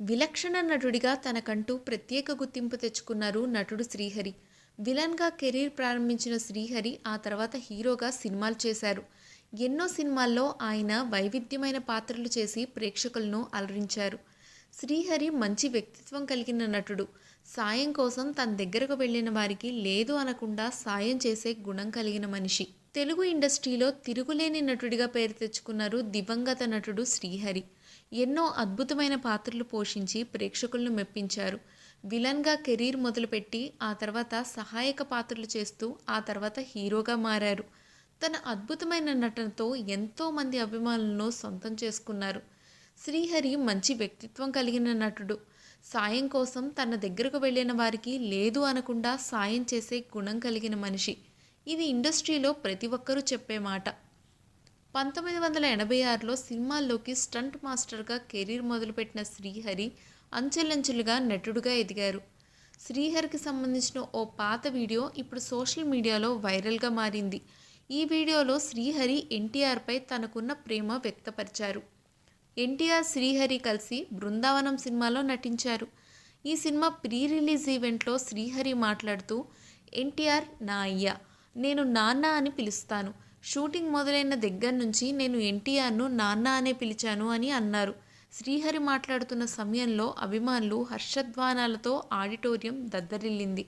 విలక్షణ నటుడిగా తనకంటూ ప్రత్యేక గుర్తింపు తెచ్చుకున్నారు నటుడు శ్రీహరి. విలన్గా కెరీర్ ప్రారంభించిన శ్రీహరి ఆ తర్వాత హీరోగా సినిమాలు చేశారు. ఎన్నో సినిమాల్లో ఆయన వైవిధ్యమైన పాత్రలు చేసి ప్రేక్షకులను అలరించారు. శ్రీహరి మంచి వ్యక్తిత్వం కలిగిన నటుడు. సాయం కోసం తన దగ్గరకు వెళ్ళిన వారికి లేదు అనకుండా సాయం చేసే గుణం కలిగిన మనిషి. తెలుగు ఇండస్ట్రీలో తిరుగులేని నటుడిగా పేరు తెచ్చుకున్నారు దివంగత నటుడు శ్రీహరి. ఎన్నో అద్భుతమైన పాత్రలు పోషించి ప్రేక్షకులను మెప్పించారు. విలన్గా కెరీర్ మొదలుపెట్టి ఆ తర్వాత సహాయక పాత్రలు చేస్తూ ఆ తర్వాత హీరోగా మారారు. తన అద్భుతమైన నటనతో ఎంతోమంది అభిమానులను సొంతం చేసుకున్నారు. శ్రీహరి మంచి వ్యక్తిత్వం కలిగిన నటుడు. సాయం కోసం తన దగ్గరకు వెళ్ళిన వారికి లేదు అనకుండా సాయం చేసే గుణం కలిగిన మనిషి. ఇది ఇండస్ట్రీలో ప్రతి ఒక్కరూ చెప్పే మాట. పంతొమ్మిది వందల ఎనభై ఆరులో సినిమాల్లోకి స్టంట్ మాస్టర్గా కెరీర్ మొదలుపెట్టిన శ్రీహరి అంచెలంచెలుగా నటుడుగా ఎదిగారు. శ్రీహరికి సంబంధించిన ఓ పాత వీడియో ఇప్పుడు సోషల్ మీడియాలో వైరల్గా మారింది. ఈ వీడియోలో శ్రీహరి ఎన్టీఆర్పై తనకున్న ప్రేమ వ్యక్తపరిచారు. ఎన్టీఆర్ శ్రీహరి కలిసి బృందావనం సినిమాలో నటించారు. ఈ సినిమా ప్రీ రిలీజ్ ఈవెంట్లో శ్రీహరి మాట్లాడుతూ ఎన్టీఆర్ నా అయ్య నేను నాన్న అని పిలుస్తాను. షూటింగ్ మొదలైన దగ్గర నుంచి నేను ఎన్టీఆర్ను నాన్న అనే పిలిచాను అని అన్నారు. శ్రీహరి మాట్లాడుతున్న సమయంలో అభిమానులు హర్షధ్వానాలతో ఆడిటోరియం దద్దరిల్లింది.